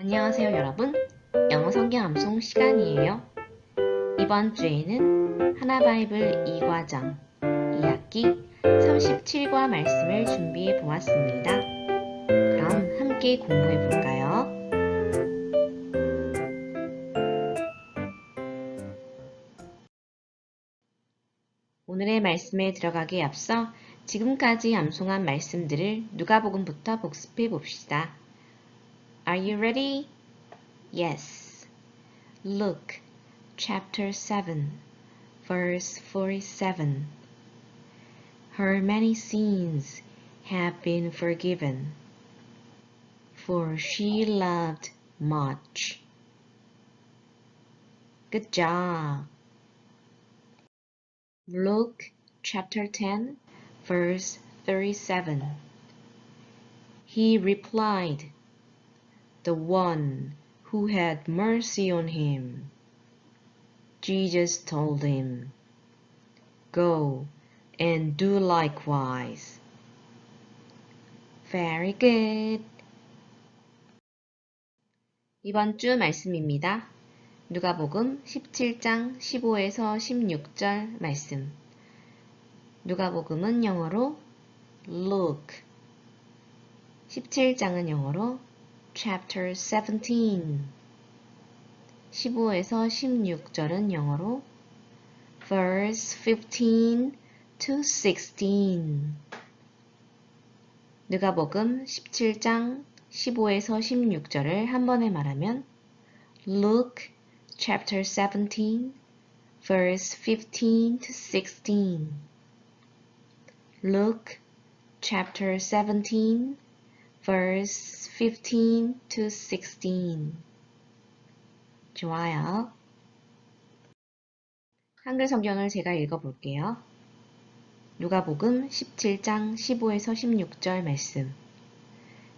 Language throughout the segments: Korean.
안녕하세요 여러분. 영어 성경 암송 시간이에요. 이번 주에는 하나바이블 2과정 2학기 37과 말씀을 준비해 보았습니다. 그럼 함께 공부해 볼까요? 오늘의 말씀에 들어가기에 앞서 지금까지 암송한 말씀들을 누가복음부터 복습해 봅시다. Are you ready? Yes. Luke chapter 7, verse 47. Her many sins have been forgiven, for she loved much. Good job. Luke chapter 10, verse 37. He replied, The one who had mercy on him. Jesus told him, Go and do likewise. Very good. 이번 주 말씀입니다. 누가복음 17장 15에서 16절 말씀. 누가복음은 영어로 Luke, 17장은 영어로 Chapter 17, 15에서 16절은 영어로 Verse 15 to 16. 누가복음 17장 15에서 16절을 한 번에 말하면 Luke chapter 17 verse 15 to 16. Luke chapter 17 verse 15 to 16. 좋아요. 한글 성경을 제가 읽어볼게요. 누가복음 17장 15에서 16절 말씀.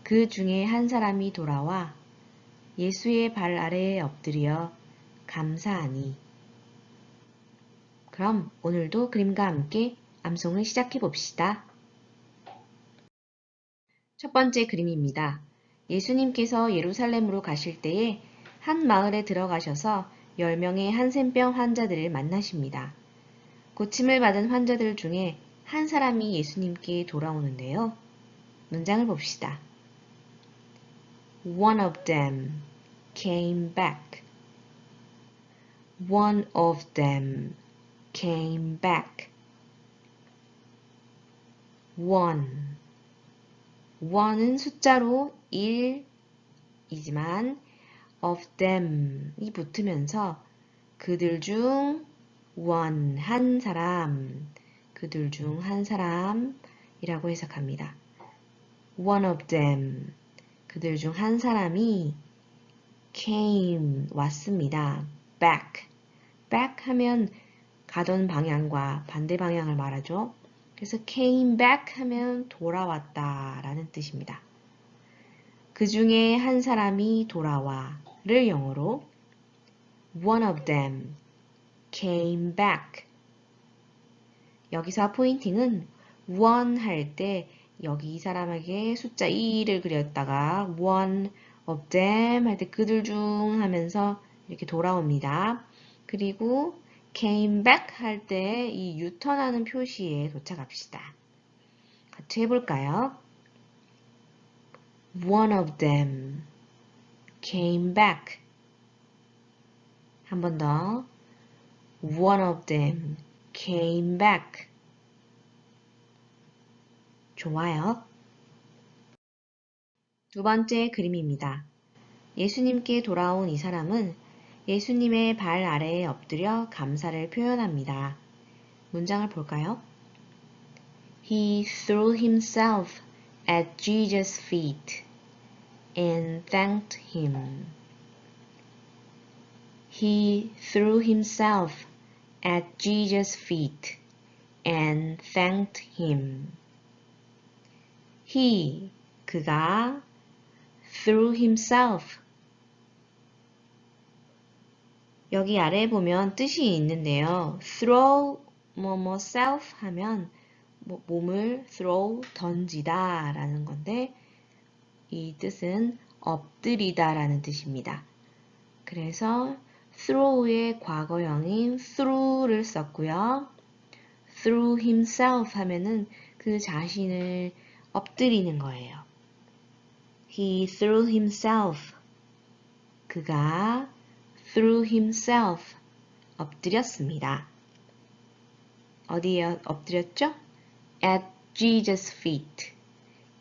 그 중에 한 사람이 돌아와 예수의 발 아래에 엎드려 감사하니. 그럼 오늘도 그림과 함께 암송을 시작해 봅시다. 첫 번째 그림입니다. 예수님께서 예루살렘으로 가실 때에 한 마을에 들어가셔서 10명의 한센병 환자들을 만나십니다. 고침을 받은 환자들 중에 한 사람이 예수님께 돌아오는데요. 문장을 봅시다. One of them came back. One of them came back. One. one은 숫자로 1이지만 of them이 붙으면서 그들 중 one, 한 사람, 그들 중 한 사람이라고 해석합니다. One of them, 그들 중 한 사람이 came, 왔습니다. back, back 하면 가던 방향과 반대 방향을 말하죠. 그래서 came back 하면 돌아왔다 라는 뜻입니다. 그 중에 한 사람이 돌아와를 영어로 one of them came back 여기서 포인팅은 one 할 때 여기 이 사람에게 숫자 2를 그렸다가 one of them 할 때 그들 중 하면서 이렇게 돌아옵니다. 그리고 came back 할 때 이 유턴하는 표시에 도착합시다. 같이 해볼까요? One of them came back. 한 번 더. One of them came back. 좋아요. 두 번째 그림입니다. 예수님께 돌아온 이 사람은 예수님의 발 아래에 엎드려 감사를 표현합니다. 문장을 볼까요? He threw himself at Jesus' feet and thanked him. He threw himself at Jesus' feet and thanked him. He, 그가 threw himself 여기 아래에 보면 뜻이 있는데요. throw 뭐뭐 self 하면 뭐, 몸을 throw 던지다 라는 건데 이 뜻은 엎드리다 라는 뜻입니다. 그래서 throw의 과거형인 through를 썼고요. through himself 하면은 그 자신을 엎드리는 거예요. He threw himself. 그가 threw himself. 엎드렸습니다. 어디에 엎드렸죠? At Jesus' feet.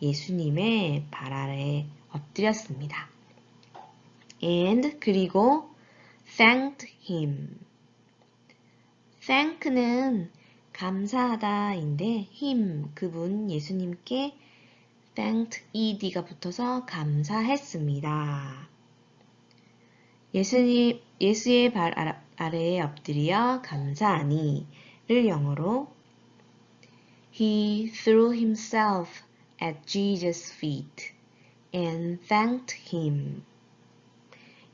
예수님의 발 아래 엎드렸습니다. And 그리고 thanked him. thank는 감사하다인데 him 그분 예수님께 thanked ed가 붙어서 감사했습니다. 예수님 예수의 발 아래에 엎드려 감사하니를 영어로 He threw himself at Jesus' feet and thanked him.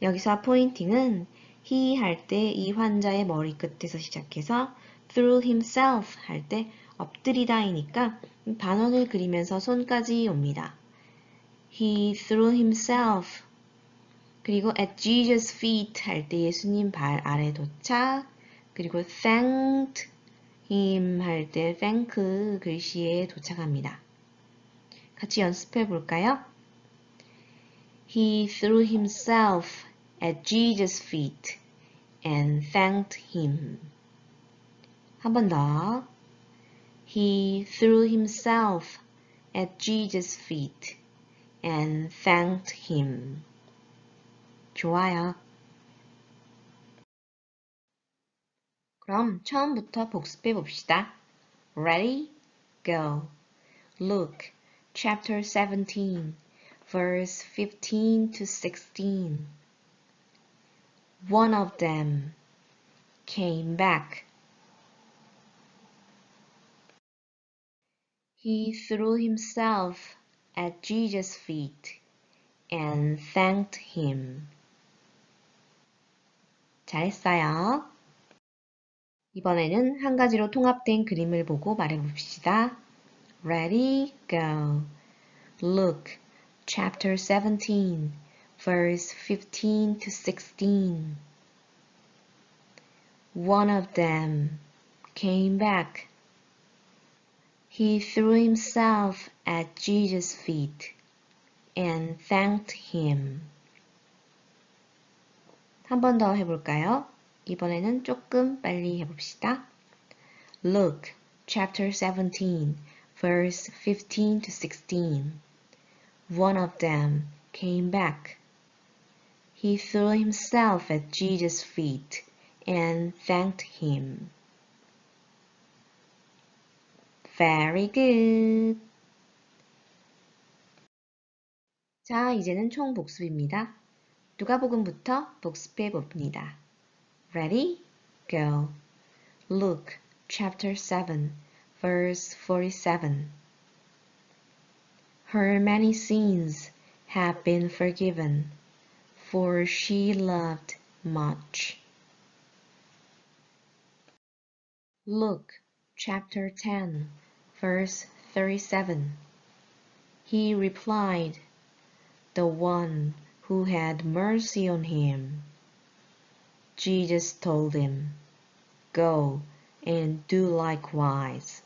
여기서 포인팅은 he 할 때 이 환자의 머리 끝에서 시작해서 through himself 할 때 엎드리다이니까 반원을 그리면서 손까지 옵니다. He threw himself 그리고 at Jesus' feet 할 때 예수님 발 아래 도착 그리고 thanked him 할 때 thank 글씨에 도착합니다. 같이 연습해 볼까요? He threw himself at Jesus' feet and thanked him. 한 번 더. He threw himself at Jesus' feet and thanked him. 좋아요. 그럼 처음부터 복습해 봅시다. Ready? Go. Luke chapter 17 verse 15 to 16. One of them came back. He threw himself at Jesus' feet and thanked him. 잘했어요. 이번에는 한 가지로 통합된 그림을 보고 말해봅시다. Ready, go. Luke chapter 17, verse 15 to 16. One of them came back. He threw himself at Jesus' feet and thanked him. 한 번 더 해볼까요? 이번에는 조금 빨리 해봅시다. Luke chapter 17, verse 15 to 16. One of them came back. He threw himself at Jesus' feet and thanked him. Very good. 자, 이제는 총 복습입니다. 누가복음부터 복습해 봅니다. Ready? Go. Luke chapter 7, verse 47. Her many sins have been forgiven, for she loved much. Luke chapter 10, verse 37. He replied, The one who had mercy on him. Jesus told him, Go and do likewise.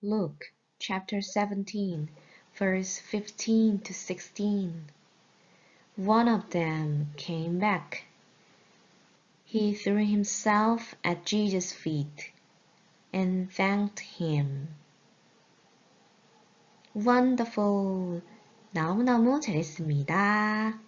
Luke chapter 17, verse 15 to 16. One of them came back. He threw himself at Jesus' feet and thanked him. Wonderful! 너무너무 잘했습니다.